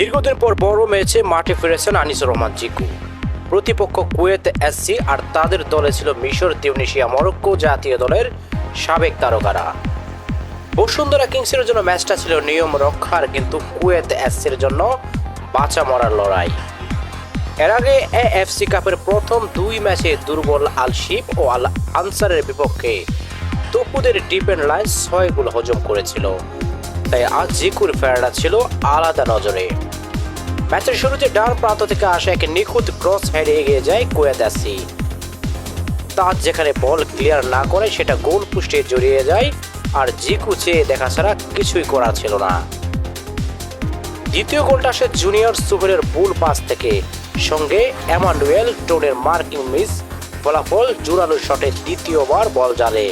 দীর্ঘদিন পর বড় ম্যাচে মাঠে ফিরেছেন আনিসুর রহমান জিকু। প্রতিপক্ষ কুয়েত এসসি আর তাদের দলে ছিল মিশর, তিউনিশিয়া, মরক্কো জাতীয় দলের সাবেক তারকারা। বসুন্ধরা কিংসের জন্য ম্যাচটা ছিল নিয়ম রক্ষার, কিন্তু কুয়েত এসসির জন্য বাঁচা মরার লড়াই। এর আগে এএফসি কাপের প্রথম দুই ম্যাচে দুর্বল আল শিপ ও আল আনসারের বিপক্ষে তপুদের ডিপেন্ড লাইন ছয় গোল হজম করেছিল। তাই আজ জিকুর ফেরাটা ছিল আলাদা নজরে। ম্যাচের শুরুতে ডান প্রান্ত থেকে আসা এক নিখুঁত ক্রস হেডে এগিয়ে যায় কুয়েতাসি তাজ যেখানে বল ক্লিয়ার না করে সেটা গোল পুষ্টে জড়িয়ে যায়, আর জিকু চেয়ে দেখা ছাড়া কিছুই করা ছিল না। দ্বিতীয় গোলটা আসে জুনিয়র সুহেলের বুল পাস থেকে। সঙ্গে এমানুয়েল টোনের মার্কিং মিস, ফলাফল জোরালো শটে দ্বিতীয়বার বল জালে।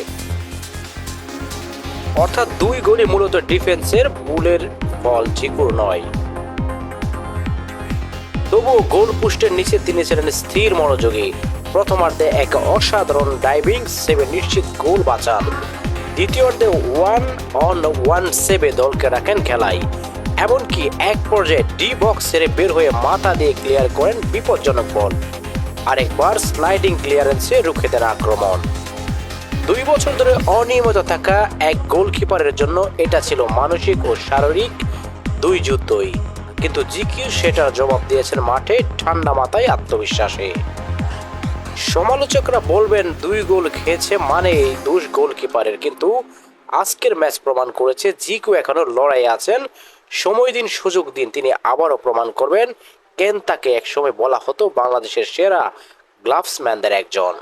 অর্থাৎ দুই গোলই মূলত ডিফেন্সের বুলের ফল, জিকুর নয়। তবুও গোল পোস্টের নিচে তিনি ছিলেন স্থির মনোযোগী। প্রথমার্ধে এক অসাধারণ ডাইভিং সেভে নিশ্চিত গোল বাঁচান দ্বিতীয়ার্ধে ওয়ান অন ওয়ান সেভে দলকে রাখেন খেলায়। এমনকি এক পর্যায়ে ডি বক্স সেরে বের হয়ে মাথা দিয়ে ক্লিয়ার করেন বিপজ্জনক বল। আরেকবার স্লাইডিং ক্লিয়ারেন্সে রুখে দেন আক্রমণ। দুই বছর ধরে অনিয়মিত থাকা এক গোলকিপারের জন্য এটা ছিল মানসিক ও শারীরিক দুই যুদ্ধই। কিন্তু জিকিউ সেটার জবাব দিয়েছেন মাঠে ঠান্ডা মাথায় আত্মবিশ্বাসে। সমালোচকরা বলবেন, দুই গোল খেয়েছে মানে দোষ গোলকিপারের, কিন্তু আজকের ম্যাচ প্রমাণ করেছে জিকু এখনও লড়াই আছেন। সময় দিন, সুযোগ দিন, তিনি আবারও প্রমাণ করবেন। কেন তাকে একসময় বলা হতো বাংলাদেশের সেরা গ্লাভসম্যানদের একজন।